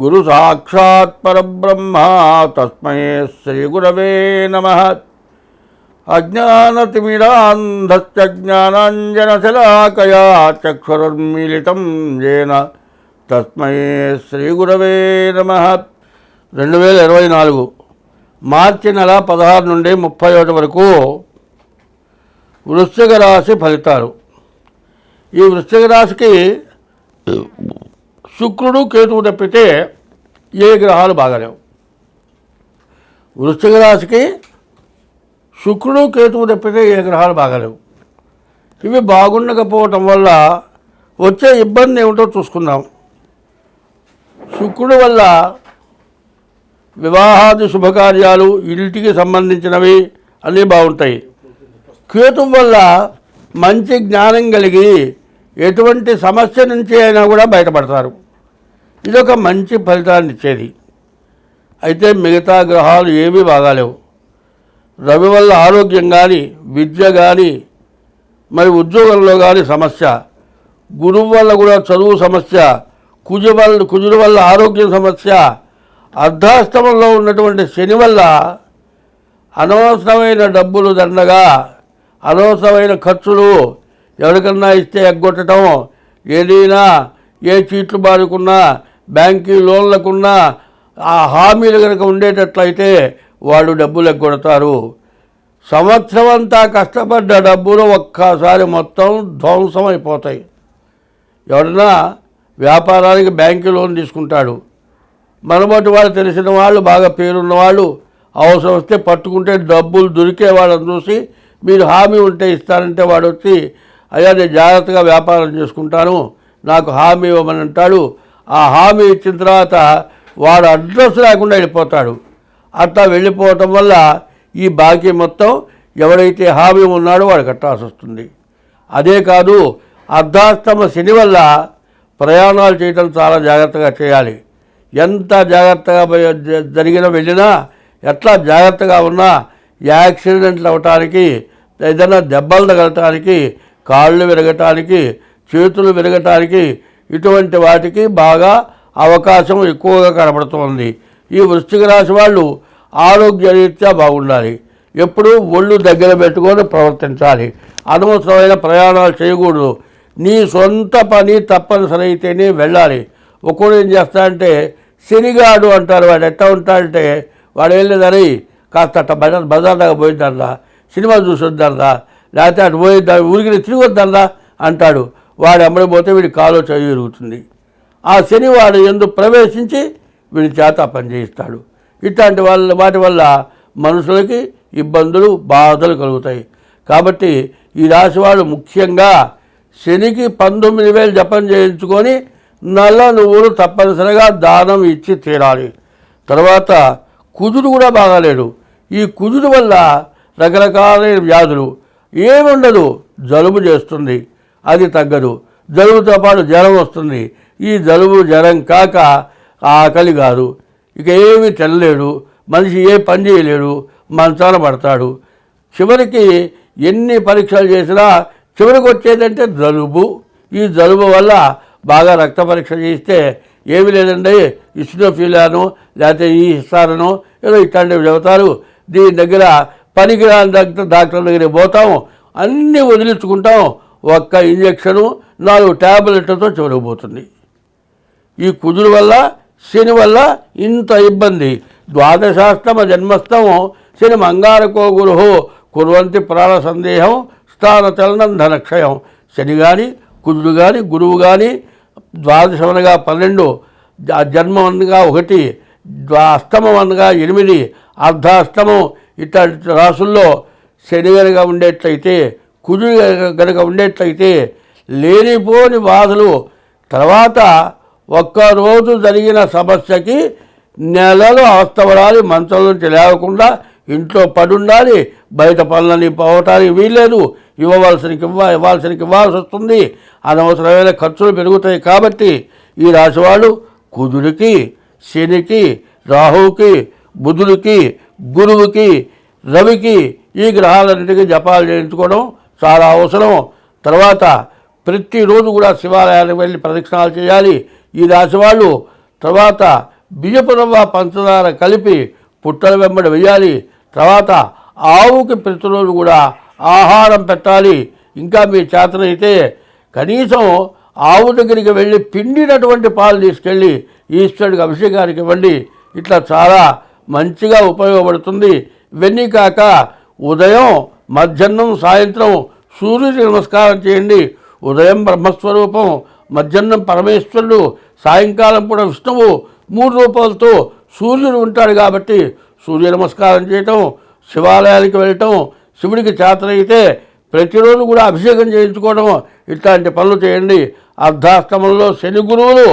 గురు సాక్షాత్ పరబ్రహ్మ తస్మై శ్రీగురవే నమ. అజ్ఞానతిమిరాంధశ్చ జ్ఞానాంజనశలాకయా చక్షురుర్మిళితం ఏన తస్మై శ్రీగురవే నమ. రెండు వేల ఇరవై నాలుగు మార్చి నెల పదహారు నుండి ముప్పై ఒకటి వరకు వృశ్చిక రాశి ఫలితాలు. ఈ వృశ్చిక రాశికి శుక్రుడు కేతువు తప్పితే ఏ గ్రహాలు బాగాలేవు. వృశ్చిక రాశికి శుక్రుడు కేతువు తప్పితే ఏ గ్రహాలు బాగాలేవు. ఇవి బాగుండకపోవటం వల్ల వచ్చే ఇబ్బంది ఏమిటో చూసుకుందాం. శుక్రుడు వల్ల వివాహాది శుభకార్యాలు ఇంటికి సంబంధించినవి అన్నీ బాగుంటాయి. కేతు వల్ల మంచి జ్ఞానం కలిగి ఎటువంటి సమస్య నుంచి అయినా కూడా బయటపడతారు. ఇది ఒక మంచి ఫలితాన్ని ఇచ్చేది. అయితే మిగతా గ్రహాలు ఏమీ బాగాలేవు. రవి వల్ల ఆరోగ్యం కానీ విద్య కానీ మరి ఉద్యోగంలో కానీ సమస్య. గురువు వల్ల కూడా చదువు సమస్య. కుజు వల్ల కుజుడు వల్ల ఆరోగ్యం సమస్య. అర్ధాష్టమంలో ఉన్నటువంటి శని వల్ల అనవసరమైన డబ్బులు దండగా అనవసరమైన ఖర్చులు ఎవరికన్నా ఇస్తే ఎగ్గొట్టడం ఏదైనా ఏ చీట్లు బారుకున్నా బ్యాంకీ లోన్లకున్నా ఆ హామీలు కనుక ఉండేటట్లయితే వాళ్ళు డబ్బులు ఎగ్గొడతారు. సంవత్సరం అంతా కష్టపడ్డ డబ్బులు ఒక్కసారి మొత్తం ధ్వంసం అయిపోతాయి. ఎవరన్నా వ్యాపారానికి బ్యాంకు లోన్ తీసుకుంటాడు. మనబట్టి వాళ్ళు తెలిసిన వాళ్ళు బాగా పేరున్న వాళ్ళు అవసరం వస్తే పట్టుకుంటే డబ్బులు దొరికే వాళ్ళని చూసి మీరు హామీ ఉంటే ఇస్తారంటే వాడు వచ్చి అయ్యా నేను జాగ్రత్తగా వ్యాపారం చేసుకుంటాను నాకు హామీ ఇవ్వమని అంటాడు. ఆ హామీ ఇచ్చిన తర్వాత వాడు అడ్రస్ లేకుండా వెళ్ళిపోతాడు. అట్లా వెళ్ళిపోవటం వల్ల ఈ బాకీ మొత్తం ఎవరైతే హామీ ఉన్నాడో వాడు కట్టాల్సి వస్తుంది. అదే కాదు అర్ధాస్తమ శని వల్ల ప్రయాణాలు చేయడం చాలా జాగ్రత్తగా చేయాలి. ఎంత జాగ్రత్తగా జరిగినా జరిగిన వెళ్ళినా ఎట్లా జాగ్రత్తగా ఉన్నా యాక్సిడెంట్లు అవ్వటానికి ఏదైనా దెబ్బలు తగలటానికి కాళ్ళు విరగటానికి చేతులు విరగటానికి ఇటువంటి వాటికి బాగా అవకాశం ఎక్కువగా కనబడుతోంది. ఈ వృశ్చిక రాశి వాళ్ళు ఆరోగ్యరీత్యా బాగుండాలి. ఎప్పుడూ ఒళ్ళు దగ్గర పెట్టుకొని ప్రవర్తించాలి. అనవసరమైన ప్రయాణాలు చేయకూడదు. నీ సొంత పని తప్పనిసరి అయితేనే వెళ్ళాలి. ఒక్కడు ఏం చేస్తాడంటే శనిగాడు అంటారు వాడు. ఎట్లా ఉంటాడంటే వాడు ఏం కాస్త అట్ట బజార్ బజార్ దాకా పోయిద్దారా సినిమా చూసి లేకపోతే అటు పోయిద్దా ఊరికి తిరిగి వద్దారా అంటాడు. వాడు అమ్మడిపోతే వీడి కాలో చేయి విరుగుతుంది ఆ శని వాడు ఎందు ప్రవేశించి వీడి చేత పనిచేయిస్తాడు. ఇట్లాంటి వాళ్ళ వాటి వల్ల మనుషులకి ఇబ్బందులు బాధలు కలుగుతాయి. కాబట్టి ఈ రాశి వాళ్ళు ముఖ్యంగా శనికి పంతొమ్మిది వేలు జపం చేయించుకొని నల్ల నువ్వులు తప్పనిసరిగా దానం ఇచ్చి తీరాలి. తర్వాత కుజుడు కూడా బాగాలేడు. ఈ కుజుడు వల్ల రకరకాలైన వ్యాధులు ఏముండదు జలుబు చేస్తుంది. అది తగ్గదు. జలుబుతో పాటు జ్వరం వస్తుంది. ఈ జలుబు జ్వరం కాక ఆకలి కాదు. ఇక ఏమీ తినలేడు. మనిషి ఏ పని చేయలేడు. మంచాన పడతాడు. చివరికి ఎన్ని పరీక్షలు చేసినా చివరికి వచ్చేదంటే జలుబు. ఈ జలుబు వల్ల బాగా రక్త పరీక్ష చేస్తే ఏమి లేదండి. ఇస్నోఫీలాను లేకపోతే ఈ ఇస్తారనో ఏదో ఇట్లాంటివి చెబుతారు. దీని దగ్గర పనికిరాని డాక్టర్ డాక్టర్ దగ్గరికి పోతాం. అన్నీ వదిలించుకుంటాం. ఒక్క ఇంజక్షను నాలుగు ట్యాబ్లెట్లతో చివరిపోతుంది ఈ కుదురు వల్ల శని వల్ల ఇంత ఇబ్బంది. ద్వాదశాష్టమ జన్మస్థం శని మంగారకో గురు కుర్వంతి ప్రాణ సందేహం స్థాన చలనం ధనక్షయం. శని కానీ కుదురు కానీ గురువు కానీ ద్వాదశం అనగా పన్నెండు జన్మం అనగా ఒకటి అష్టమం అనగా ఎనిమిది అర్ధాష్టమం ఇట్లాంటి రాసుల్లో శని కనుక ఉండేట్లయితే కుజుడు కనుక ఉండేట్లయితే లేనిపోని బాధలు. తర్వాత ఒక్కరోజు జరిగిన సమస్యకి నెలలు అవస్థపడాలి మంచం నుంచి లేవకుండా ఇంట్లో పడుండాలి బయట పనులని పోవటానికి వీల్లేదు. ఇవ్వవలసినకి ఇవ్వ ఇవ్వాల్సినకి ఇవ్వాల్సి వస్తుంది. అనవసరమైన ఖర్చులు పెరుగుతాయి కాబట్టి ఈ రాశివాళ్ళు కుజుడికి శనికి రాహువుకి బుధుడికి గురువుకి రవికి ఈ గ్రహాలన్నిటికీ జపాలు చేయించుకోవడం చాలా అవసరం. తర్వాత ప్రతిరోజు కూడా శివాలయానికి వెళ్ళి ప్రదక్షిణాలు చేయాలి. ఈ రాశి వాళ్ళు తర్వాత బియ్యపు రవ్వ పంచదార కలిపి పుట్టల వెంబడి వేయాలి తర్వాత ఆవుకి ప్రతిరోజు కూడా ఆహారం పెట్టాలి. ఇంకా మీ చేతనైతే కనీసం ఆవు దగ్గరికి వెళ్ళి పిండినటువంటి పాలు తీసుకెళ్ళి ఈశ్వరుడికి అభిషేకానికి ఇవ్వండి. ఇట్లా చాలా మంచిగా ఉపయోగపడుతుంది. ఇవన్నీ కాక ఉదయం మధ్యాహ్నం సాయంత్రం సూర్యుడికి నమస్కారం చేయండి. ఉదయం బ్రహ్మస్వరూపం మధ్యాహ్నం పరమేశ్వరుడు సాయంకాలం కూడా విష్ణువు మూడు రూపాలతో సూర్యుడు ఉంటాడు కాబట్టి సూర్య నమస్కారం చేయటం శివాలయానికి వెళ్ళటం శివుడికి చేతనైతే ప్రతిరోజు కూడా అభిషేకం చేయించుకోవడం ఇట్లాంటి పనులు చేయండి. అర్ధాష్టమంలో శని గురువులు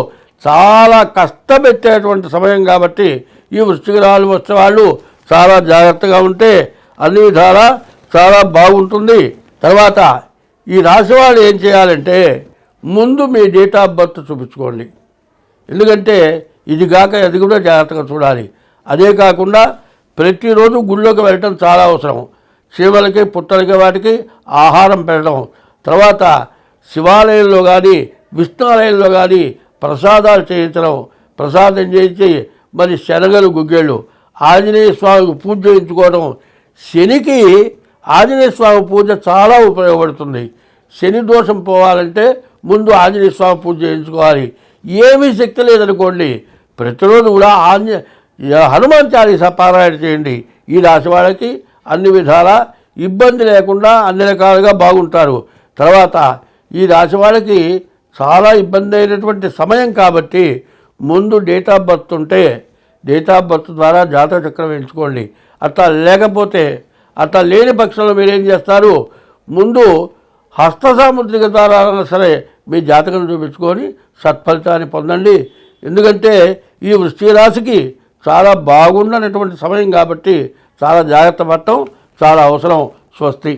చాలా కష్టపెట్టేటువంటి సమయం కాబట్టి ఈ వృశ్చిక రాళ్ళు వచ్చే వాళ్ళు చాలా జాగ్రత్తగా ఉంటే అన్ని విధాలా చాలా బాగుంటుంది. తర్వాత ఈ రాశి ఏం చేయాలంటే ముందు మీ డేట్ ఆఫ్ బర్త్ చూపించుకోండి. ఎందుకంటే ఇది కాక అది కూడా జాగ్రత్తగా చూడాలి. అదే కాకుండా ప్రతిరోజు గుళ్ళోకి వెళ్ళటం చాలా అవసరం. చీమలకి పుట్టలకి వాటికి ఆహారం పెట్టడం. తర్వాత శివాలయంలో కానీ విష్ణాలయంలో కానీ ప్రసాదాలు చేయించడం. ప్రసాదం చేయించి మరి శనగలు గుగ్గేళ్ళు ఆంజనేయ స్వామికి పూజ చేయించుకోవడం. శనికి ఆంజనేయ స్వామి పూజ చాలా ఉపయోగపడుతుంది. శని దోషం పోవాలంటే ముందు ఆంజనేయ స్వామి పూజ చేయించుకోవాలి. ఏమీ శక్తి లేదనుకోండి ప్రతిరోజు కూడా ఆంజ హనుమాన్ చాలీస పారాయణ చేయండి. ఈ రాశి వాళ్ళకి అన్ని విధాల ఇబ్బంది లేకుండా అన్ని రకాలుగా బాగుంటారు. తర్వాత ఈ రాశి వాళ్ళకి చాలా ఇబ్బంది అయినటువంటి సమయం కాబట్టి ముందు డేట్ ఆఫ్ బర్త్ ఉంటే డేట్ ఆఫ్ బర్త్ ద్వారా జాతక చక్రం ఎంచుకోండి. అట్లా లేకపోతే అట్లా లేని పక్షంలో మీరేం చేస్తారు? ముందు హస్త సాముద్రిక ద్వారా సరే మీ జాతకం చూపించుకొని సత్ఫలితాన్ని పొందండి. ఎందుకంటే ఈ వృష్టి రాశికి చాలా బాగుండనటువంటి సమయం కాబట్టి చాలా జాగ్రత్త పడటం చాలా అవసరం. స్వస్తి.